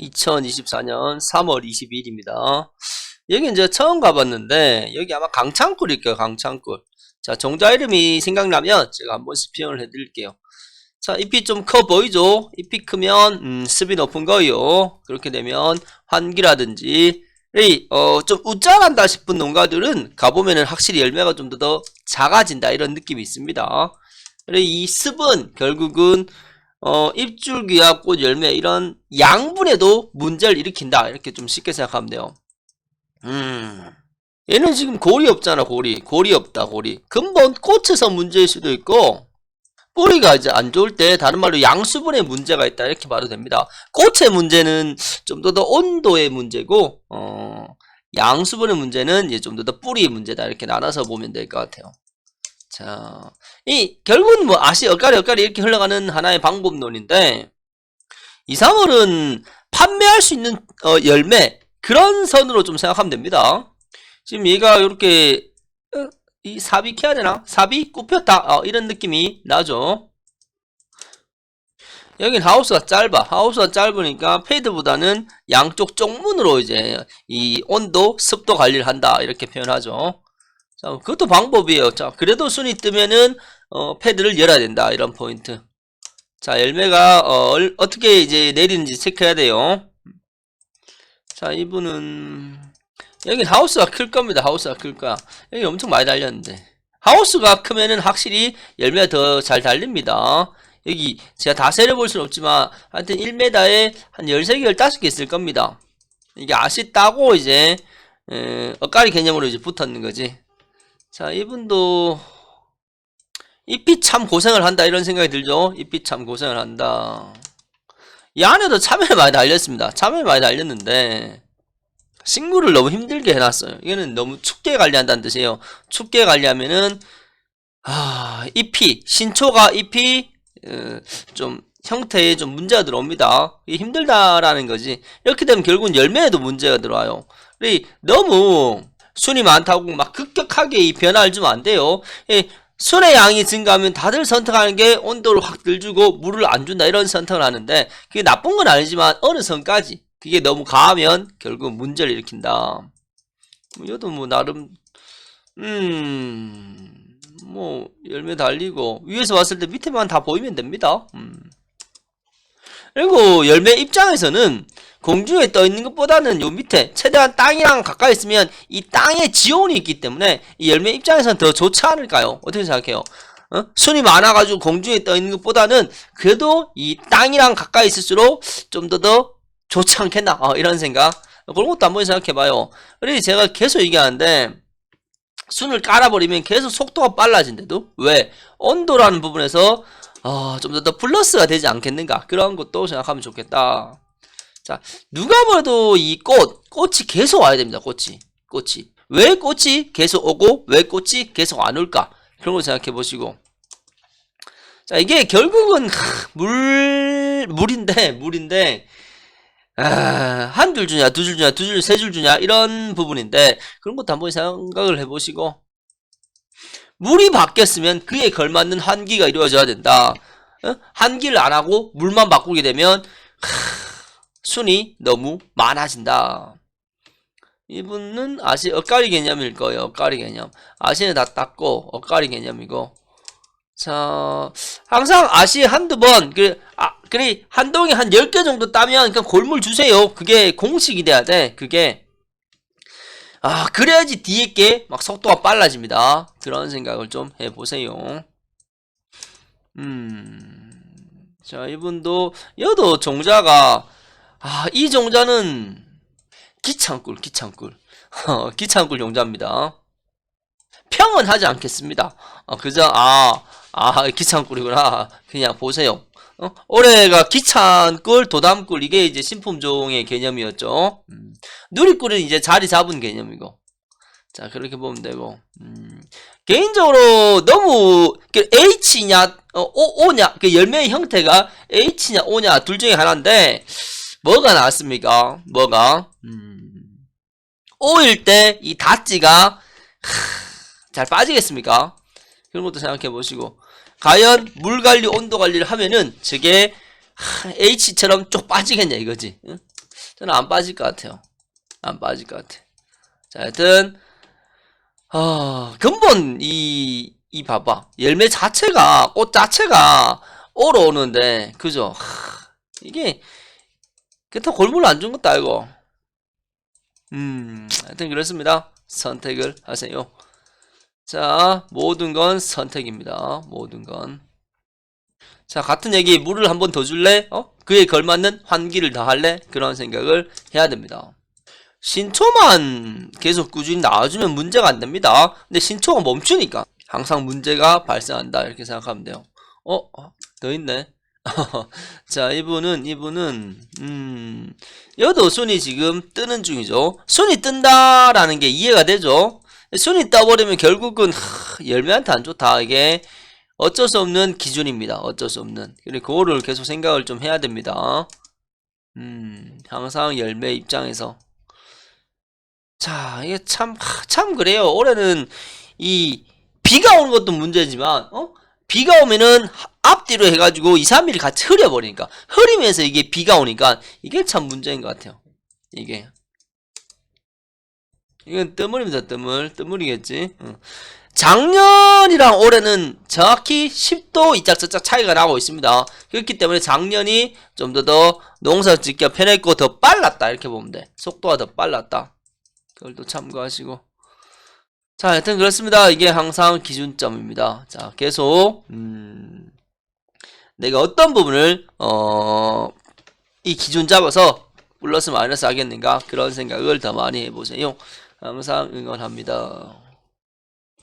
2024년 3월 22일입니다. 여기 이제 처음 가봤는데 여기 아마 강창굴일 거예요. 강창굴. 자 종자 이름이 생각나면 제가 한번 스피형을 해드릴게요. 자 잎이 좀 커 보이죠? 잎이 크면 음, 습이 높은 거예요. 그렇게 되면 환기라든지 이, 어, 좀 우짠한다 싶은 농가들은 가보면은 확실히 열매가 좀더더 작아진다 이런 느낌이 있습니다. 이 습은 결국은 어, 입줄기와 꽃 열매 이런 양분에도 문제를 일으킨다 이렇게 좀 쉽게 생각하면 돼요. 음. 얘는 지금 골이 없잖아 골이 골이 없다 골이 근본 꽃에서 문제일 수도 있고 뿌리가 이제 안 좋을 때 다른 말로 양수분에 문제가 있다 이렇게 봐도 됩니다. 꽃의 문제는 좀 더 더 온도의 문제고 어, 양수분의 문제는 이제 좀 더 더 뿌리의 문제다 이렇게 나눠서 보면 될 것 같아요. 자, 이 결국은 뭐 아시 엇가리 엇가리 이렇게 흘러가는 하나의 방법론인데 이 3월은 판매할 수 있는 어, 열매 그런 선으로 좀 생각하면 됩니다. 지금 얘가 이렇게 어, 이 삽이 캐야 되나? 삽이 굽혔다 어, 이런 느낌이 나죠. 여긴 하우스가 짧아. 하우스가 짧으니까 페이드보다는 양쪽 쪽문으로 이제 이 온도, 습도 관리를 한다 이렇게 표현하죠. 자, 그것도 방법이에요. 자, 그래도 순이 뜨면은 어, 패드를 열어야 된다. 이런 포인트. 자, 열매가 어, 떻게 이제 내리는지 체크해야 돼요. 자, 이분은 여기 하우스가 클 겁니다. 하우스가 클 거야. 여기 엄청 많이 달렸는데. 하우스가 크면은 확실히 열매가 더 잘 달립니다. 여기 제가 다 세려볼 수는 없지만 하여튼 1m에 한 13개, 15개 있을 겁니다. 이게 아시 따고 이제 에, 엇가리 개념으로 이제 붙었는 거지. 자, 이분도 잎이 참 고생을 한다 이런 생각이 들죠. 잎이 참 고생을 한다. 이 안에도 참외를 많이 달렸습니다. 참외를 많이 달렸는데 식물을 너무 힘들게 해놨어요. 이거는 너무 춥게 관리한다는 뜻이에요. 춥게 관리하면은 아 잎이 신초가 잎이 어, 좀 형태에 좀 문제가 들어옵니다. 이게 힘들다라는 거지. 이렇게 되면 결국은 열매에도 문제가 들어와요. 너무 순이 많다고 막 급격하게 이 변화를 주면 안 돼요. 예, 순의 양이 증가하면 다들 선택하는 게 온도를 확 들주고 물을 안 준다 이런 선택을 하는데 그게 나쁜 건 아니지만 어느 선까지 그게 너무 가하면 결국 문제를 일으킨다. 뭐 이것도 뭐 나름 음 뭐 열매 달리고 위에서 봤을 때 밑에만 다 보이면 됩니다. 음. 그리고 열매 입장에서는 공중에 떠 있는 것보다는 요 밑에 최대한 땅이랑 가까이 있으면 이 땅에 지온이 있기 때문에 이 열매 입장에서는 더 좋지 않을까요? 어떻게 생각해요? 어? 순이 많아가지고 공중에 떠 있는 것보다는 그래도 이 땅이랑 가까이 있을수록 좀 더 더 좋지 않겠나? 어, 이런 생각. 그런 것도 한번 생각해봐요. 그래서 제가 계속 얘기하는데 순을 깔아버리면 계속 속도가 빨라진대도 왜? 온도라는 부분에서 어, 좀더 더 플러스가 되지 않겠는가? 그런 것도 생각하면 좋겠다. 자, 누가 봐도 이 꽃, 꽃이 계속 와야 됩니다. 꽃이. 꽃이. 왜 꽃이 계속 오고, 왜 꽃이 계속 안 올까? 그런 걸 생각해 보시고. 자, 이게 결국은, 하, 물, 물인데, 물인데, 아, 한 줄 주냐, 두 줄 주냐, 두 줄, 세 줄 주냐, 이런 부분인데, 그런 것도 한번 생각을 해 보시고. 물이 바뀌었으면 그에 걸맞는 환기가 이루어져야 된다. 어? 환기를 안 하고 물만 바꾸게 되면, 하, 순이 너무 많아진다. 이분은 아시 엇가리 개념일 거예요. 엇가리 개념. 아시는 다 땄고 엇가리 개념이고. 자, 항상 아시 한두 번, 그, 아, 그래, 한 동에 한 10개 정도 따면, 그냥 골물 주세요. 그게 공식이 돼야 돼. 그게. 아, 그래야지 뒤에 게 막 속도가 빨라집니다. 그런 생각을 좀 해보세요. 음. 자, 이분도, 여도 종자가, 아, 이 종자는 기창꿀, 기창꿀. 어, 기창꿀 종자입니다. 평은 하지 않겠습니다. 어, 그저, 아, 아, 기창꿀이구나. 그냥 보세요. 어? 올해가 기창꿀, 도담꿀, 이게 이제 신품종의 개념이었죠. 음. 누리꿀은 이제 자리 잡은 개념이고. 자, 그렇게 보면 되고. 음. 개인적으로 너무 그 H냐, 어, O, O냐, 그 열매의 형태가 H냐, O냐, 둘 중에 하나인데, 뭐가 나왔습니까? 뭐가? 음. O일 때 이 닷지가 잘 빠지겠습니까? 그런 것도 생각해 보시고 과연 물 관리, 온도 관리를 하면은 저게 하, H처럼 쭉 빠지겠냐 이거지. 응? 저는 안 빠질 것 같아요. 안 빠질 것 같아. 자, 하여튼, 아, 근본, 이, 이 봐봐. 열매 자체가, 꽃 자체가 얼어오는데, 그죠? 하, 이게, 그렇다고 골무를 안준 것도 알고. 음, 하여튼 그렇습니다. 선택을 하세요. 자, 모든 건 선택입니다. 모든 건. 자, 같은 얘기, 물을 한 번 더 줄래? 어? 그에 걸맞는 환기를 더 할래? 그런 생각을 해야 됩니다. 신초만 계속 꾸준히 나와주면 문제가 안 됩니다. 근데 신초가 멈추니까 항상 문제가 발생한다. 이렇게 생각하면 돼요. 어? 어, 더 있네. 자, 이분은, 이분은, 음, 여도 순이 지금 뜨는 중이죠. 순이 뜬다라는 게 이해가 되죠. 순이 떠버리면 결국은, 하, 열매한테 안 좋다. 이게 어쩔 수 없는 기준입니다. 어쩔 수 없는. 그리고 그거를 계속 생각을 좀 해야 됩니다. 음, 항상 열매 입장에서. 자, 이게 참, 하, 참 그래요. 올해는 이 비가 오는 것도 문제지만, 어? 비가 오면은 하- 앞뒤로 해가지고 2, 3일 같이 흐려버리니까. 흐리면서 이게 비가 오니까 이게 참 문제인 것 같아요. 이게. 이건 뜨물입니다, 뜨물. 뜨물이겠지. 응. 작년이랑 올해는 정확히 10도 이짝저짝 차이가 나고 있습니다. 그렇기 때문에 작년이 좀 더 더 농사 짓기가 편했고 더 빨랐다. 이렇게 보면 돼. 속도가 더 빨랐다. 그걸 또 참고하시고. 자, 하여튼 그렇습니다. 이게 항상 기준점입니다. 자, 계속, 음, 내가 어떤 부분을, 어, 이 기준 잡아서 플러스 마이너스 하겠는가? 그런 생각을 더 많이 해보세요. 항상 응원합니다.